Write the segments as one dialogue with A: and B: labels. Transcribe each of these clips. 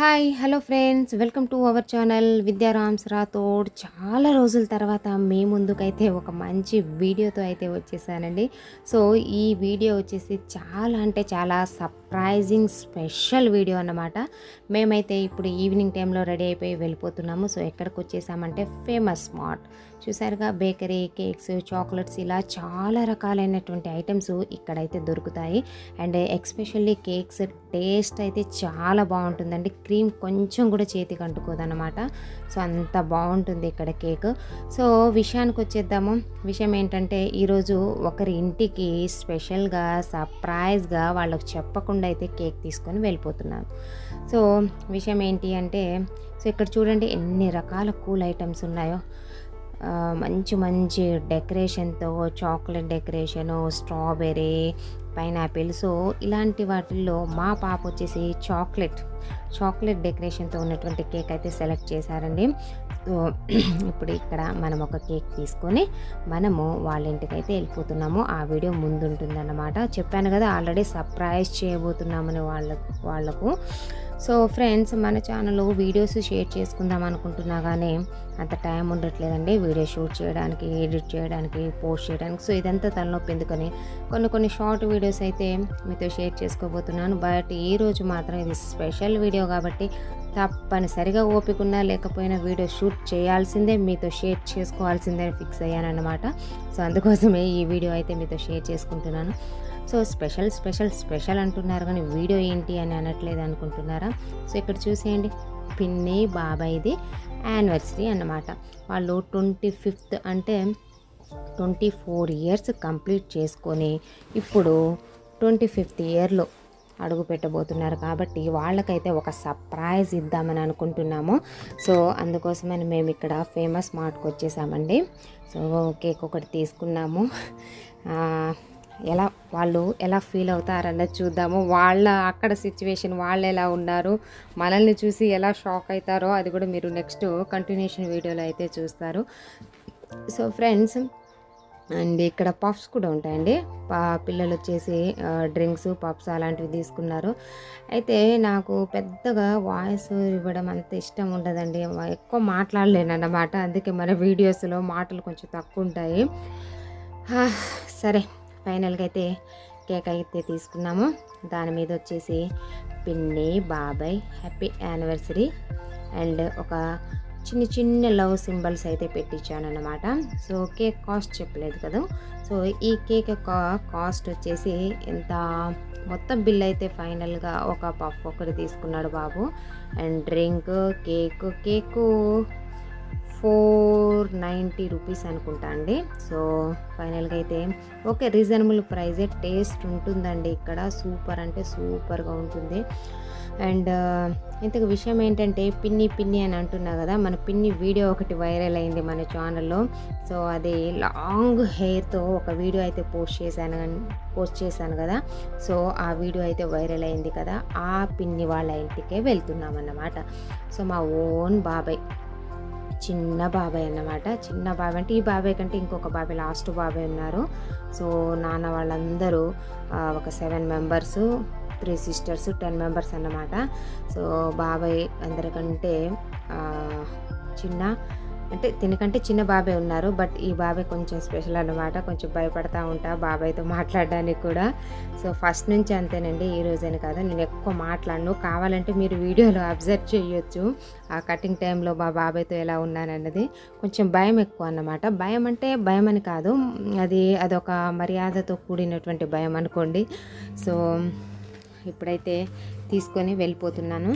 A: Hi hello friends. Welcome to our channel విద్యారామ్స్ Rathod చాలా రోజుల తర్వాత మీ ముందుకైతే ఒక మంచి వీడియోతో అయితే వచ్చేసానండి. సో ఈ వీడియో వచ్చేసి చాలా అంటే చాలా సర్ప్రైజింగ్ స్పెషల్ వీడియో అన్నమాట. మేమైతే ఇప్పుడు ఈవినింగ్ టైంలో రెడీ అయిపోయి వెళ్ళిపోతున్నాము. సో ఎక్కడికి వచ్చేసామంటే ఫేమస్ స్మార్ట్ చూసారుగా బేకరీ కేక్స్ చాక్లెట్స్ ఇలా చాలా రకాలైనటువంటి ఐటమ్స్ ఇక్కడైతే దొరుకుతాయి. అండ్ ఎక్స్పెషల్లీ కేక్స్ టేస్ట్ అయితే చాలా బాగుంటుందండి. క్రీమ్ కొంచెం కూడా చేతికి అంటుకోదన్నమాట. సో అంత బాగుంటుంది ఇక్కడ కేక్. సో విషయానికి వచ్చేద్దాము. విషయం ఏంటంటే ఈరోజు ఒకరి ఇంటికి స్పెషల్గా సర్ప్రైజ్గా వాళ్ళకు చెప్పకుండా అయితే కేక్ తీసుకొని వెళ్ళిపోతున్నాను. సో విషయం ఏంటి అంటే సో ఇక్కడ చూడండి ఎన్ని రకాల కూల్ ఐటమ్స్ ఉన్నాయో. మంచి మంచి డెకరేషన్తో chocolate decoration strawberry pineapple so ఇలాంటి వాటిల్లో మా పాప వచ్చేసి చాక్లెట్ చాక్లెట్ డెకరేషన్తో ఉన్నటువంటి కేక్ అయితే సెలెక్ట్ చేశారండి. సో ఇప్పుడు ఇక్కడ మనం ఒక కేక్ తీసుకొని మనము వాళ్ళ ఇంటికి అయితే వెళ్ళిపోతున్నాము. ఆ వీడియో ముందుంటుందన్నమాట. చెప్పాను కదా ఆల్రెడీ సర్ప్రైజ్ చేయబోతున్నామని వాళ్ళ వాళ్ళకు. సో ఫ్రెండ్స్ మన ఛానల్లో వీడియోస్ షేర్ చేసుకుందాం అనుకుంటున్నా కానీ అంత టైం ఉండట్లేదండి. వీడియో షూట్ చేయడానికి ఎడిట్ చేయడానికి పోస్ట్ చేయడానికి. సో ఇదంతా తలనొప్పి ఎందుకని కొన్ని కొన్ని షార్ట్ వీడియోస్ అయితే మీతో షేర్ చేసుకోబోతున్నాను. బట్ ఈరోజు మాత్రం ఇది స్పెషల్ వీడియో కాబట్టి తప్పనిసరిగా ఓపిక ఉన్నా లేకపోయినా వీడియో షూట్ చేయాల్సిందే మీతో షేర్ చేసుకోవాల్సిందే అని ఫిక్స్ అయ్యానన్నమాట. సో అందుకోసమే ఈ వీడియో అయితే మీతో షేర్ చేసుకుంటున్నాను. సో స్పెషల్ స్పెషల్ స్పెషల్ అంటున్నారు కానీ వీడియో ఏంటి అని అనట్లేదు అనుకుంటున్నారా? సో ఇక్కడ చూసేయండి. పిన్ని బాబాయ్ది యానివర్సరీ అన్నమాట. వాళ్ళు ట్వంటీ ఫిఫ్త్ అంటే ట్వంటీ ఫోర్ ఇయర్స్ కంప్లీట్ చేసుకొని ఇప్పుడు ట్వంటీ ఫిఫ్త్ ఇయర్లో అడుగు పెట్టబోతున్నారు కాబట్టి వాళ్ళకైతే ఒక సర్ప్రైజ్ ఇద్దామని అనుకుంటున్నాము. సో అందుకోసమని మేము ఇక్కడ ఫేమస్ మార్ట్కి వచ్చేసామండి సో కేక్ ఒకటి తీసుకున్నాము. ఎలా వాళ్ళు ఎలా ఫీల్ అవుతారన్నది చూద్దాము. వాళ్ళ అక్కడ సిచ్యువేషన్ వాళ్ళు ఎలా ఉన్నారు మనల్ని చూసి ఎలా షాక్ అవుతారో అది కూడా మీరు నెక్స్ట్ కంటిన్యూషన్ వీడియోలో అయితే చూస్తారు. సో ఫ్రెండ్స్ అండ్ ఇక్కడ పఫ్స్ కూడా ఉంటాయండి. పా పిల్లలు వచ్చేసి డ్రింక్స్ పఫ్స్ అలాంటివి తీసుకున్నారు. అయితే నాకు పెద్దగా వాయిస్ ఇవ్వడం అంత ఇష్టం ఉండదండి. ఎక్కువ మాట్లాడలేను అన్నమాట అందుకే మన వీడియోస్లో మాటలు కొంచెం తక్కువ ఉంటాయి. సరే. ఫైనల్గా అయితే కేక్ అయితే తీసుకున్నాము. దాని మీద వచ్చేసి పిన్ని బాబాయ్ హ్యాపీ యానివర్సరీ అండ్ ఒక చిన్న చిన్న లవ్ సింబల్స్ అయితే పెట్టించాను అనమాట సో కేక్ కాస్ట్ చెప్పలేదు కదా. సో ఈ కేక్ యొక్క కాస్ట్ వచ్చేసి ఎంత? మొత్తం బిల్ అయితే ఫైనల్గా ఒక పఫ్ ఒకటి తీసుకున్నాడు బాబు. And drink cake cake four ninety rupees అనుకుంటా అండి. సో ఫైనల్గా అయితే ఓకే రీజనబుల్ ప్రైజే టేస్ట్ ఉంటుందండి ఇక్కడ. సూపర్ అంటే సూపర్గా ఉంటుంది. అండ్ ఇంతకు విషయం ఏంటంటే పిన్ని పిన్ని అని అంటున్నా కదా మన పిన్ని వీడియో ఒకటి వైరల్ అయింది మన ఛానల్లో. సో అది లాంగ్ హెయిర్తో ఒక వీడియో అయితే పోస్ట్ చేశాను పోస్ట్ చేశాను కదా. సో ఆ వీడియో అయితే వైరల్ అయింది కదా ఆ పిన్ని వాళ్ళ ఇంటికే వెళ్తున్నాం అన్నమాట సో మా ఓన్ బాబాయ్. చిన్న బాబాయ్ అన్నమాట. చిన్న బాబాయ్ అంటే ఈ బాబాయ్ కంటే ఇంకొక బాబాయ్ లాస్ట్ బాబాయ్ ఉన్నారు. సో నాన్న వాళ్ళందరూ ఒక seven members three sisters ten members అన్నమాట. సో బాబాయ్ అందరికంటే చిన్న అంటే తినకంటే చిన్న బాబాయ్ ఉన్నారు బట్ ఈ బాబాయ్ కొంచెం స్పెషల్ అన్నమాట. కొంచెం భయపడతా ఉంటా బాబాయ్తో మాట్లాడడానికి కూడా. సో ఫస్ట్ నుంచి అంతేనండి ఈ రోజైనా కాదు నేను ఎక్కువ మాట్లాడను. కావాలంటే మీరు వీడియోలో అబ్జర్వ్ చేయొచ్చు ఆ కటింగ్ టైంలో మా బాబాయ్తో ఎలా ఉన్నానన్నది. కొంచెం భయం ఎక్కువ అన్నమాట. భయం అంటే భయం అని కాదు అది అదొక మర్యాదతో కూడినటువంటి భయం అనుకోండి. సో ఇప్పుడైతే తీసుకొని వెళ్ళిపోతున్నాను.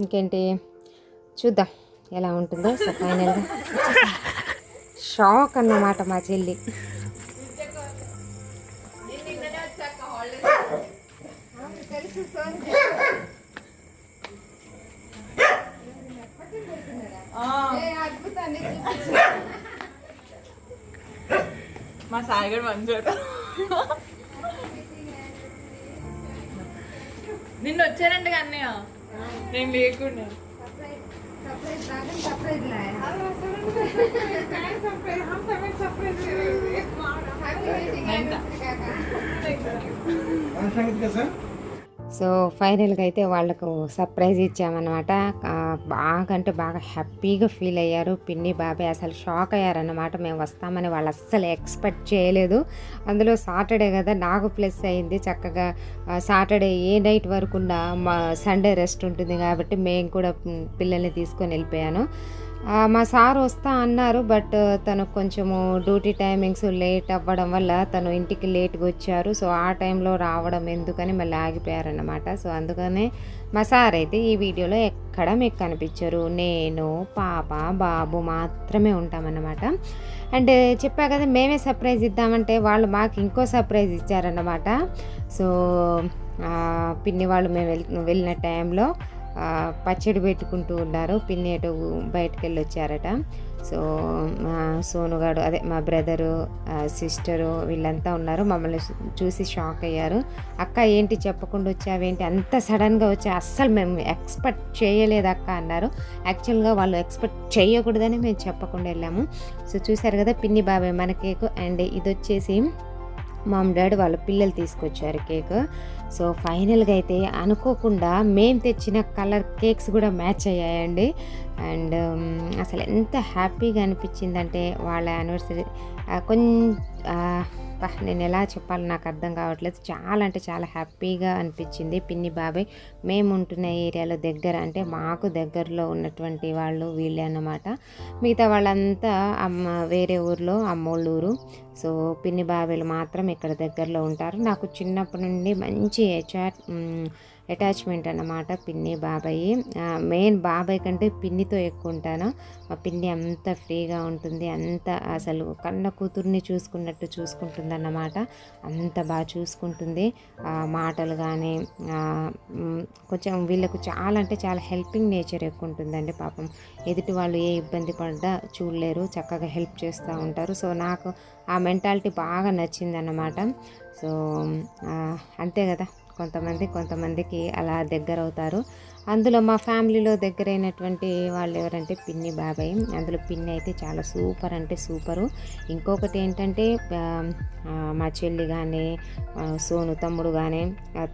A: ఇంకేంటి? చూద్దాం ఎలా ఉంటుందో. సో ఫైనల్గా షాక్ అన్నమాట మా చెల్లి.
B: మా సాయిగడ్ మంచోడు నిన్న వచ్చారంట అన్నయ్య? నేను లేకుండా.
A: सागर సో ఫైనల్గా అయితే వాళ్ళకు సర్ప్రైజ్ ఇచ్చామన్నమాట. బాగా అంటే బాగా హ్యాపీగా ఫీల్ అయ్యారు. పిన్ని బాబాయ్ అసలు షాక్ అయ్యారన్నమాట. మేము వస్తామని వాళ్ళు అస్సలు ఎక్స్పెక్ట్ చేయలేదు. అందులో సాటర్డే కదా నాకు ప్లస్ అయింది. చక్కగా సాటర్డే ఏ నైట్ వరకు ఉన్న మా సండే రెస్ట్ ఉంటుంది కాబట్టి మేము కూడా పిల్లల్ని తీసుకొని వెళ్ళిపోయాను. మా సార్ వస్తా అన్నారు బట్ తను కొంచెము డ్యూటీ టైమింగ్స్ లేట్ అవ్వడం వల్ల తను ఇంటికి లేట్గా వచ్చారు. సో ఆ టైంలో రావడం ఎందుకని మళ్ళీ ఆగిపోయారన్నమాట. సో అందుకనే మా సార్ అయితే ఈ వీడియోలో ఎక్కడ మీకు కనిపించరు. నేను పాప బాబు మాత్రమే ఉంటామన్నమాట. అండ్ చెప్పా కదా మేమే సర్ప్రైజ్ ఇద్దామంటే వాళ్ళు మాకు ఇంకో సర్ప్రైజ్ ఇచ్చారన్నమాట. సో పిన్ని వాళ్ళు మేము వెళ్ళిన టైంలో పచ్చడి పెట్టుకుంటూ ఉన్నారు పిన్ని అటు బయటకు వెళ్ళి వచ్చారట సో మా సోనుగాడు అదే మా బ్రదరు సిస్టరు వీళ్ళంతా ఉన్నారు. మమ్మల్ని చూసి షాక్ అయ్యారు. అక్క ఏంటి చెప్పకుండా వచ్చావేంటి? అంత సడన్గా వచ్చా అస్సలు మేము ఎక్స్పెక్ట్ చేయలేదు అక్క అన్నారు. యాక్చువల్గా వాళ్ళు ఎక్స్పెక్ట్ చేయకూడదని మేము చెప్పకుండా వెళ్ళాము. సో చూసారు కదా పిన్ని బాబాయ్ మన కేకు. అండ్ ఇది వచ్చేసి మామ్ డాడీ వాళ్ళ పిల్లలు తీసుకొచ్చారు కేక్. సో ఫైనల్గా అయితే అనుకోకుండా మేము తెచ్చిన కలర్ కేక్స్ కూడా మ్యాచ్ అయ్యాయండి. అండ్ అసలు ఎంత హ్యాపీగా అనిపించిందంటే వాళ్ళ యానివర్సరీ కొంచెం నేను ఎలా చెప్పాలో నాకు అర్థం కావట్లేదు. చాలా అంటే చాలా హ్యాపీగా అనిపించింది. పిన్ని బాబాయ్ మేము ఉంటున్న ఏరియాలో దగ్గర అంటే మాకు దగ్గరలో ఉన్నటువంటి వాళ్ళు వీళ్ళే అన్నమాట. మిగతా వాళ్ళంతా అమ్మ వేరే ఊర్లో అమ్మోళ్ళూరు. సో పిన్ని బాబాయ్లు మాత్రం ఇక్కడ దగ్గరలో ఉంటారు. నాకు చిన్నప్పటి నుండి మంచి అటాచ్ అటాచ్మెంట్ అన్నమాట పిన్ని బాబాయ్. మెయిన్ బాబాయ్ కంటే పిన్నితో ఎక్కువ ఉంటాను. మా పిన్ని అంత ఫ్రీగా ఉంటుంది. అంత అసలు కన్న కూతుర్ని చూసుకున్నట్టు చూసుకుంటుంది అన్నమాట అంత బాగా చూసుకుంటుంది. మాటలు కానీ కొంచెం వీళ్ళకు చాలా అంటే చాలా హెల్పింగ్ నేచర్ ఎక్కువ ఉంటుందండి పాపం. ఎదుటి వాళ్ళు ఏ ఇబ్బంది పడ్డా చూడలేరు. చక్కగా హెల్ప్ చేస్తూ ఉంటారు. సో నాకు ఆ మెంటాలిటీ బాగా నచ్చిందన్నమాట. సో అంతే కదా. కొంతమంది కొంతమందికి అలా దగ్గర అవుతారు అందులో మా ఫ్యామిలీలో దగ్గరైనటువంటి వాళ్ళు ఎవరంటే పిన్ని బాబాయ్. అందులో పిన్ని అయితే చాలా సూపర్ అంటే సూపరు. ఇంకొకటి ఏంటంటే మా చెల్లి కానీ సోను తమ్ముడు కానీ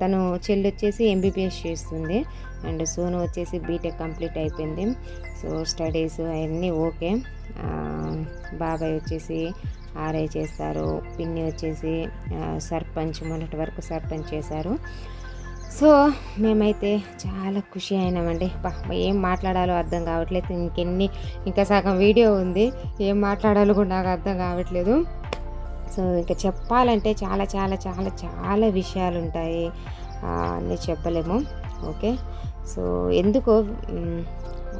A: తను చెల్లి వచ్చేసి ఎంబీబీఎస్ చేస్తుంది. అండ్ సోను వచ్చేసి బీటెక్ కంప్లీట్ అయిపోయింది. సో స్టడీస్ అవన్నీ ఓకే. బాబాయ్ వచ్చేసి ఆర్ఐ చేస్తారు పిన్ని వచ్చేసి సర్పంచ్ మొన్నటి వరకు సర్పంచ్ చేశారు. సో మేమైతే చాలా ఖుషి అయినామండి. పాప ఏం మాట్లాడాలో అర్థం కావట్లేదు. ఇంకెన్ని ఇంకా సగం వీడియో ఉంది. ఏం మాట్లాడాలో కూడా నాకు అర్థం కావట్లేదు. సో ఇంకా చెప్పాలంటే చాలా చాలా చాలా చాలా విషయాలు ఉంటాయి. అన్నీ చెప్పలేము. ఓకే? సో ఎందుకో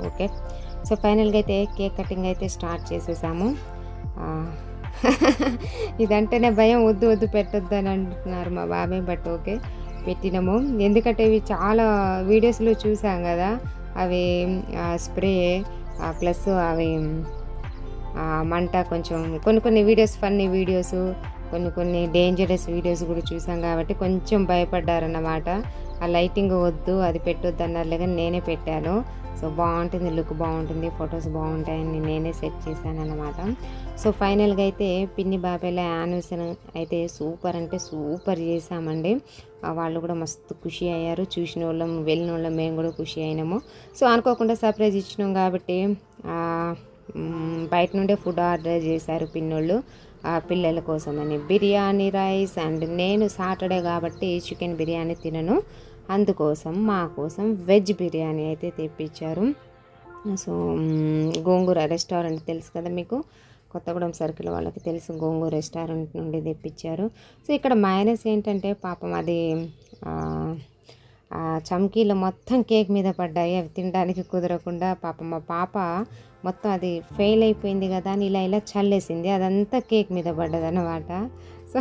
A: ఓకే? సో ఫైనల్గా అయితే కేక్ కటింగ్ అయితే స్టార్ట్ చేసేసాము. ఇదంటేనే భయం వద్దు వద్దు పెట్టొద్దు అని అంటున్నారు మా బాబాయ్ బట్ ఓకే పెట్టినాము. ఎందుకంటే ఇవి చాలా వీడియోస్లో చూసాం కదా అవి స్ప్రే ప్లస్ అవి మంట కొంచెం కొన్ని కొన్ని వీడియోస్ ఫన్నీ వీడియోస్ కొన్ని కొన్ని డేంజరస్ వీడియోస్ కూడా చూసాం కాబట్టి కొంచెం భయపడ్డారన్నమాట. ఆ లైటింగ్ వద్దు అది పెట్టొద్దు అన్నారు కానీ నేనే పెట్టాను. సో బాగుంటుంది లుక్ బాగుంటుంది ఫొటోస్ బాగుంటాయని నేనే సెట్ చేశాను అనమాట సో ఫైనల్గా అయితే పిన్ని బాబాయ్ల యానివర్సరీ అయితే సూపర్ అంటే సూపర్ చేసామండి వాళ్ళు కూడా మస్తు ఖుషి అయ్యారు. చూసిన వాళ్ళం వెళ్ళిన వాళ్ళం మేము కూడా ఖుషి అయినాము. సో అనుకోకుండా సర్ప్రైజ్ ఇచ్చినాం కాబట్టి బయట నుండే ఫుడ్ ఆర్డర్ చేశారు పిన్నోళ్ళు. పిల్లల కోసమని. బిర్యానీ రైస్ అండ్ నేను సాటర్డే కాబట్టి చికెన్ బిర్యానీ తినను. అందుకోసం మా కోసం వెజ్ బిర్యానీ అయితే తెప్పించారు. సో గోంగూర రెస్టారెంట్ తెలుసు కదా మీకు? కొత్తగూడెం సర్కిల్ వాళ్ళకి తెలుసు గోంగూర రెస్టారెంట్ నుండి తెప్పించారు. సో ఇక్కడ మైనస్ ఏంటంటే పాపం అది చమ్కీలు మొత్తం కేక్ మీద పడ్డాయి. అవి తినడానికి కుదరకుండా పాపం మా పాప మొత్తం అది ఫెయిల్ అయిపోయింది కదా అని ఇలా ఇలా చల్లేసింది. అదంతా కేక్ మీద పడ్డది అనమాట సో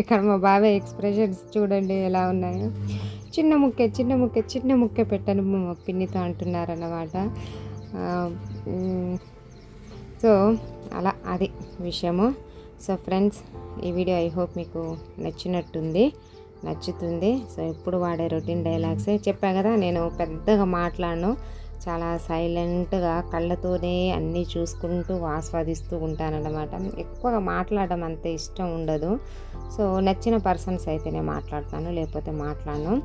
A: ఇక్కడ మా బాబాయ్ ఎక్స్ప్రెషన్స్ చూడండి ఎలా ఉన్నాయో. చిన్న ముక్కే చిన్న ముక్క చిన్న ముక్క పెట్టను మా పిన్నితో అంటున్నారన్నమాట. సో అలా అది విషయము. సో ఫ్రెండ్స్ ఈ వీడియో ఐ హోప్ మీకు నచ్చినట్టుంది. నచ్చుతుంది. సో ఎప్పుడు వాడే రొటీన్ డైలాగ్సే. చెప్పా కదా నేను పెద్దగా మాట్లాడను. చాలా సైలెంట్గా కళ్ళతోనే అన్నీ చూసుకుంటూ ఆస్వాదిస్తూ ఉంటానన్నమాట. ఎక్కువగా మాట్లాడడం అంత ఇష్టం ఉండదు. సో నచ్చిన పర్సన్స్ అయితేనే మాట్లాడతాను లేకపోతే మాట్లాడను.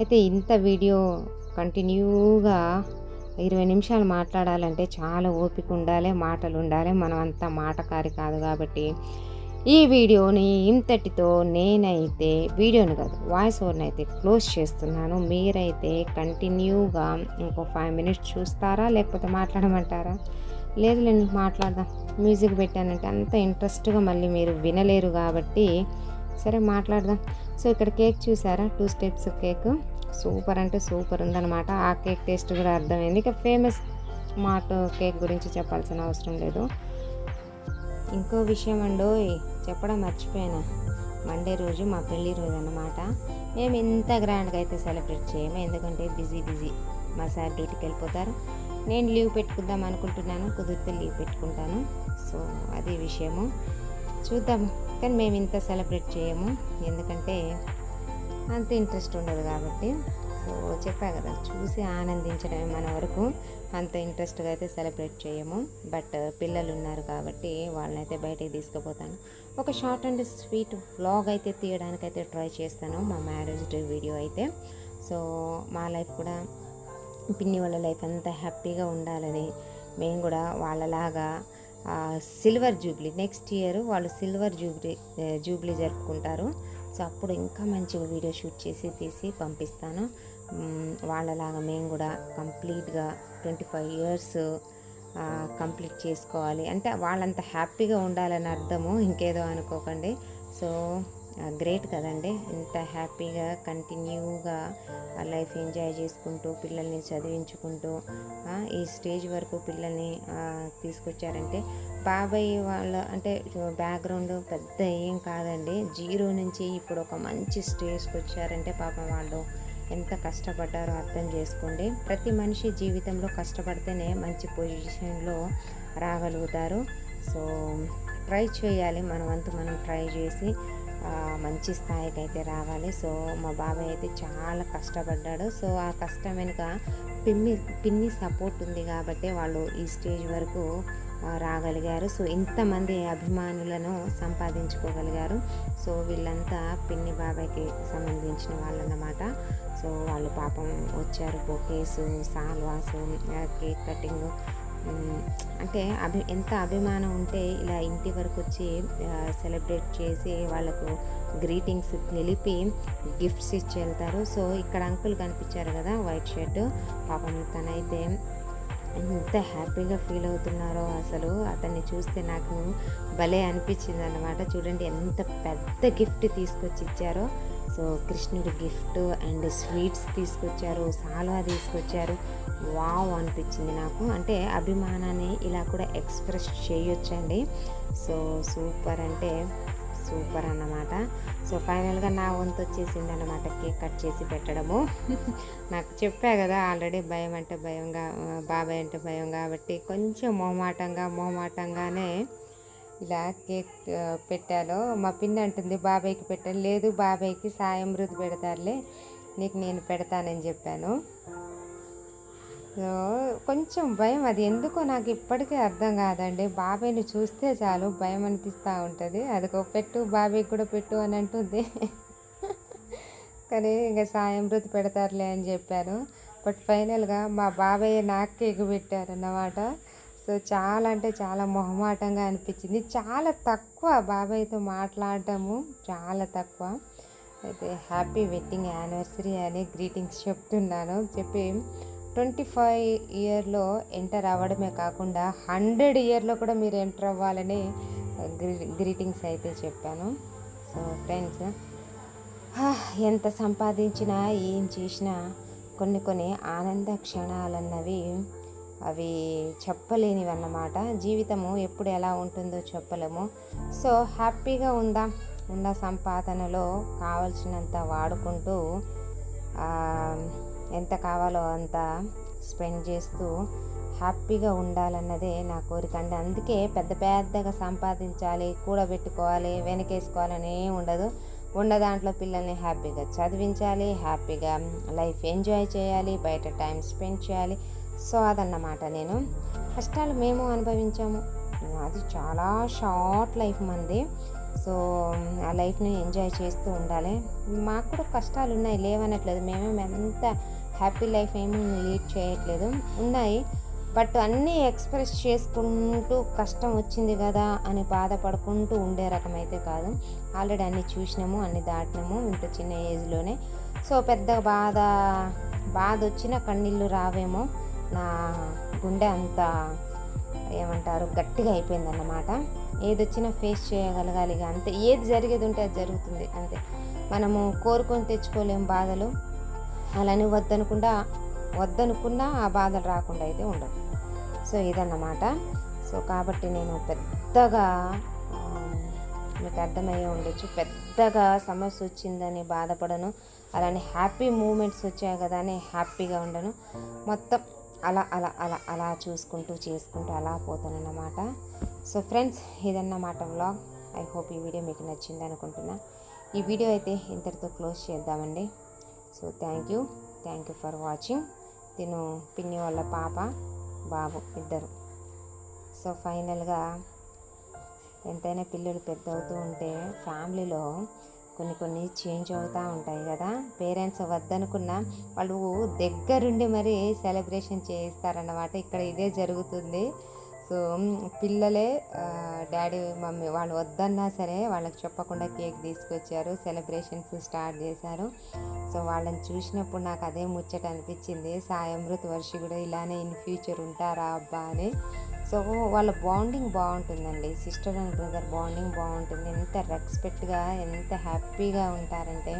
A: అయితే ఇంత వీడియో కంటిన్యూగా ఇరవై నిమిషాలు మాట్లాడాలంటే చాలా ఓపిక ఉండాలి మాటలు ఉండాలి. మనం అంత మాటకారి కాదు కాబట్టి ఈ వీడియోని ఇంతటితో నేనైతే వీడియోని కాదు వాయిస్ ఓవర్ని అయితే క్లోజ్ చేస్తున్నాను. మీరైతే కంటిన్యూగా ఇంకో ఫైవ్ మినిట్స్ చూస్తారా లేకపోతే మాట్లాడమంటారా? లేదులేండి మాట్లాడదాం. మ్యూజిక్ పెట్టానంటే అంత ఇంట్రెస్ట్గా మళ్ళీ మీరు వినలేరు కాబట్టి సరే మాట్లాడదాం. సో ఇక్కడ కేక్ చూసారా? టూ స్టెప్స్ కేక్ సూపర్ అంటే సూపర్ ఉందన్నమాట. ఆ కేక్ టేస్ట్ కూడా అర్థమైంది. ఇక ఫేమస్ స్మార్ట్ కేక్ గురించి చెప్పాల్సిన అవసరం లేదు. ఇంకో విషయం అండి చెప్పడం మర్చిపోయాను. మండే రోజు మా పెళ్ళి రోజు అన్నమాట మేము ఇంత గ్రాండ్గా అయితే సెలబ్రేట్ చేయము. ఎందుకంటే బిజీ బిజీ. మా సార్ డ్యూటీకి వెళ్ళిపోతారు. నేను లీవ్ పెట్టుకుందాం అనుకుంటున్నాను. కుదిరితే లీవ్ పెట్టుకుంటాను. సో అది విషయము. చూద్దాము కానీ మేము ఇంత సెలబ్రేట్ చేయము. ఎందుకంటే అంత ఇంట్రెస్ట్ ఉండదు కాబట్టి. సో చెప్పా కదా చూసి ఆనందించడమే మన వరకు అంత ఇంట్రెస్ట్గా అయితే సెలబ్రేట్ చేయము. బట్ పిల్లలు ఉన్నారు కాబట్టి వాళ్ళనైతే బయటికి తీసుకుపోతాను. ఒక షార్ట్ అండ్ స్వీట్ వ్లాగ్ అయితే తీయడానికి అయితే ట్రై చేస్తాను. మా మ్యారేజ్ డే వీడియో అయితే. సో మా లైఫ్ కూడా పిన్ని వాళ్ళ లైఫ్ అంతా హ్యాపీగా ఉండాలని మేము కూడా వాళ్ళలాగా సిల్వర్ జూబ్లీ నెక్స్ట్ ఇయర్ వాళ్ళు సిల్వర్ జూబ్లీ జూబ్లీ జరుపుకుంటారు. సో అప్పుడు ఇంకా మంచిగా వీడియో షూట్ చేసి తీసి పంపిస్తాను. వాళ్ళలాగా మేము కూడా కంప్లీట్గా ట్వంటీ ఫైవ్ ఇయర్స్ కంప్లీట్ చేసుకోవాలి. అంటే వాళ్ళంత హ్యాపీగా ఉండాలని అర్థము ఇంకేదో అనుకోకండి. సో గ్రేట్ కదండి. ఇంత హ్యాపీగా కంటిన్యూగా లైఫ్ ఎంజాయ్ చేసుకుంటూ పిల్లల్ని చదివించుకుంటూ ఈ స్టేజ్ వరకు పిల్లల్ని తీసుకొచ్చారంటే బాబాయ్ వాళ్ళ అంటే బ్యాక్గ్రౌండ్ పెద్ద ఏం కాదండి. జీరో నుంచి ఇప్పుడు ఒక మంచి స్టేజ్కి వచ్చారంటే పాపం వాళ్ళు ఎంత కష్టపడ్డారో అర్థం చేసుకోండి. ప్రతి మనిషి జీవితంలో కష్టపడితేనే మంచి పొజిషన్లో రాగలుగుతారు. సో ట్రై చేయాలి. మన వంతు మనం ట్రై చేసి మంచి స్థాయికి అయితే రావాలి. సో మా బాబాయ్ అయితే చాలా కష్టపడ్డాడు. సో ఆ కష్టం వెనుక పిన్ని పిన్ని సపోర్ట్ ఉంది కాబట్టి వాళ్ళు ఈ స్టేజ్ వరకు రాగలిగారు. సో ఇంతమంది అభిమానులను సంపాదించుకోగలిగారు. సో వీళ్ళంతా పిన్ని బాబాయ్కి సంబంధించిన వాళ్ళన్నమాట. సో వాళ్ళు పాపం వచ్చారు బొకేసు సాల్వాసు కేక్ కటింగ్. అంటే అభి ఎంత అభిమానం ఉంటే ఇలా ఇంటి వరకు వచ్చి సెలబ్రేట్ చేసి వాళ్ళకు గ్రీటింగ్స్ తెలిపి గిఫ్ట్స్ ఇచ్చి వెళ్తారు. సో ఇక్కడ అంకుల్ కనిపించారు కదా వైట్ షర్ట్. పాపం తనైతే ఎంత హ్యాపీగా ఫీల్ అవుతున్నారో అసలు. అతన్ని చూస్తే నాకు భలే అనిపించింది అనమాట చూడండి ఎంత పెద్ద గిఫ్ట్ తీసుకొచ్చి ఇచ్చారో. సో కృష్ణుడి గిఫ్ట్ అండ్ స్వీట్స్ తీసుకొచ్చారు సాల్వా తీసుకొచ్చారు. వావ్ అనిపించింది నాకు. అంటే అభిమానాన్ని ఇలా కూడా ఎక్స్ప్రెస్ చేయొచ్చండి. సో సూపర్ అంటే సూపర్ అన్నమాట. సో ఫైనల్గా నా వంతు వచ్చేసింది అనమాట కేక్ కట్ చేసి పెట్టడము. నాకు చెప్పా కదా ఆల్రెడీ భయం అంటే భయంగా బాబాయ్ అంటే భయం కాబట్టి కొంచెం మొహమాటంగా మొహమాటంగానే ఇలా కేక్ పెట్టాలో. పెట్టాను మా పిన్ని అంటుంది బాబాయ్కి పెట్టాను. లేదు బాబాయ్కి సాయం మృతి పెడతారులే నీకు నేను పెడతానని చెప్పాను. సో కొంచెం భయం. అది ఎందుకో నాకు ఇప్పటికీ అర్థం కాదండి. బాబాయ్ని చూస్తే చాలు భయం అనిపిస్తూ ఉంటుంది. అదిగో పెట్టు బాబాయ్కి కూడా పెట్టు అని అంటుంది. కానీ ఇంకా సాయం మృతి పెడతారులే అని చెప్పాను. బట్ ఫైనల్గా మా బాబాయ్ నాకు కేక్ పెట్టారన్నమాట. సో చాలా అంటే చాలా మొహమాటంగా అనిపించింది. చాలా తక్కువ బాబాయ్తో మాట్లాడటము చాలా తక్కువ. అయితే హ్యాపీ వెడ్డింగ్ యానివర్సరీ అని గ్రీటింగ్స్ చెప్తున్నాను. చెప్పి ట్వంటీ ఫైవ్ ఇయర్లో ఎంటర్ అవ్వడమే కాకుండా హండ్రెడ్ ఇయర్లో కూడా మీరు ఎంటర్ అవ్వాలని గ్రీటింగ్స్ అయితే చెప్పాను. సో ఫ్రెండ్స్ ఎంత సంపాదించినా ఏం చేసినా కొన్ని కొన్ని ఆనంద క్షణాలన్నవి అవి చెప్పలేనివి అన్నమాట జీవితము ఎప్పుడు ఎలా ఉంటుందో చెప్పలేము. సో హ్యాపీగా ఉందా? ఉన్న సంపాదనలో కావలసినంత వాడుకుంటూ ఎంత కావాలో అంత స్పెండ్ చేస్తూ హ్యాపీగా ఉండాలన్నదే నా కోరిక. అండి అందుకే పెద్ద పెద్దగా సంపాదించాలి కూడబెట్టుకోవాలి వెనకేసుకోవాలని ఉండదు. ఉన్న దాంట్లో పిల్లల్ని హ్యాపీగా చదివించాలి హ్యాపీగా లైఫ్ ఎంజాయ్ చేయాలి బయట టైం స్పెండ్ చేయాలి. సో అదన్నమాట నేను. కష్టాలు మేము అనుభవించాము. అది చాలా షార్ట్ లైఫ్ మంది సో ఆ లైఫ్ని ఎంజాయ్ చేస్తూ ఉండాలి. మాకు కూడా కష్టాలు ఉన్నాయి. లేవనట్లేదు. మేమేమి ఎంత హ్యాపీ లైఫ్ ఏమీ లీడ్ చేయట్లేదు. ఉన్నాయి. బట్ అన్నీ ఎక్స్ప్రెస్ చేసుకుంటూ కష్టం వచ్చింది కదా అని బాధపడుకుంటూ ఉండే రకం అయితే కాదు. ఆల్రెడీ అన్నీ చూసినాము అన్ని దాటినాము ఇంత చిన్న ఏజ్లోనే. సో పెద్ద బాధ బాధ వచ్చినా కన్నీళ్ళు రావేమో. నా గుండె అంతా ఏమంటారు గట్టిగా అయిపోయిందన్నమాట. ఏది వచ్చినా ఫేస్ చేయగలగాలి అంతే. ఏది జరిగేది ఉంటే అది జరుగుతుంది అంతే. మనము కోరుకొని తెచ్చుకోలేం బాధలు. అలానే వద్దనుకుండా వద్దనుకున్నా ఆ బాధలు రాకుండా అయితే ఉండవు సో ఇదన్నమాట. సో కాబట్టి నేను పెద్దగా మీకు అర్థమయ్యే ఉండొచ్చు. పెద్దగా సమస్య వచ్చిందని బాధపడను. అలానే హ్యాపీ మూమెంట్స్ వచ్చాయి కదా అని హ్యాపీగా ఉండను. మొత్తం అలా అలా అలా అలా చూసుకుంటూ చేసుకుంటూ అలా పోతానన్నమాట. సో ఫ్రెండ్స్ ఇదన్నమాట వ్లాగ్. ఐ హోప్ ఈ వీడియో మీకు నచ్చింది అనుకుంటున్నా. ఈ వీడియో అయితే ఇంతటితో క్లోజ్ చేద్దామండి. So thank you. Thank you for watching. తిను పిన్ని వాళ్ళ పాప బాబు ఇద్దరు. సో ఫైనల్గా ఎంతైనా పిల్లలు పెద్ద అవుతూ ఉంటే ఫ్యామిలీలో కొన్ని కొన్ని చేంజ్ అవుతూ ఉంటాయి కదా. పేరెంట్స్ వద్దనుకున్నా వాళ్ళు దగ్గరుండి మరి సెలబ్రేషన్ చేయిస్తారన్నమాట ఇక్కడ ఇదే జరుగుతుంది. సో పిల్లలే డాడీ మమ్మీ వాళ్ళు వద్దన్నా సరే వాళ్ళకి చెప్పకుండా కేక్ తీసుకొచ్చారు సెలబ్రేషన్స్ స్టార్ట్ చేశారు. సో వాళ్ళని చూసినప్పుడు నాకు అదే ముచ్చట అనిపించింది. సాయి వర్షి కూడా ఇలానే ఇన్ ఫ్యూచర్ ఉంటారా అబ్బా అని. సో వాళ్ళ బాండింగ్ బాగుంటుందండి. సిస్టర్ అండ్ బ్రదర్ బాండింగ్ బాగుంటుంది. ఎంత రెస్పెక్ట్గా ఎంత హ్యాపీగా ఉంటారంటే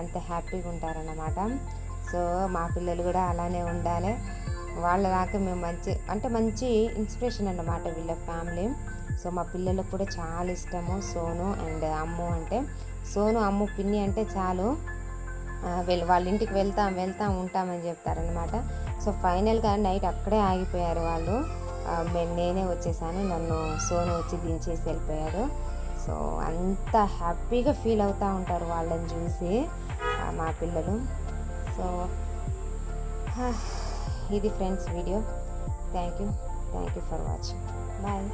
A: అంత హ్యాపీగా ఉంటారన్నమాట. సో మా పిల్లలు కూడా అలానే ఉండాలి. వాళ్ళ దాకా మేము మంచి అంటే మంచి ఇన్స్పిరేషన్ అన్నమాట వీళ్ళ ఫ్యామిలీ. సో మా పిల్లలకు కూడా చాలా ఇష్టము సోను అండ్ అమ్ము అంటే. సోను అమ్ము పిన్ని అంటే చాలు. వెళ్ళి వాళ్ళ ఇంటికి వెళ్తాం వెళ్తాం ఉంటామని చెప్తారనమాట సో ఫైనల్గా నైట్ అక్కడే ఆగిపోయారు వాళ్ళు. నేనే వచ్చేసాను. నన్ను సోను వచ్చి దించేసి వెళ్ళిపోయారు. సో అంత హ్యాపీగా ఫీల్ అవుతూ ఉంటారు వాళ్ళని చూసి మా పిల్లలు. సో ఇది friends video. Thank you. Thank you for watching. Bye.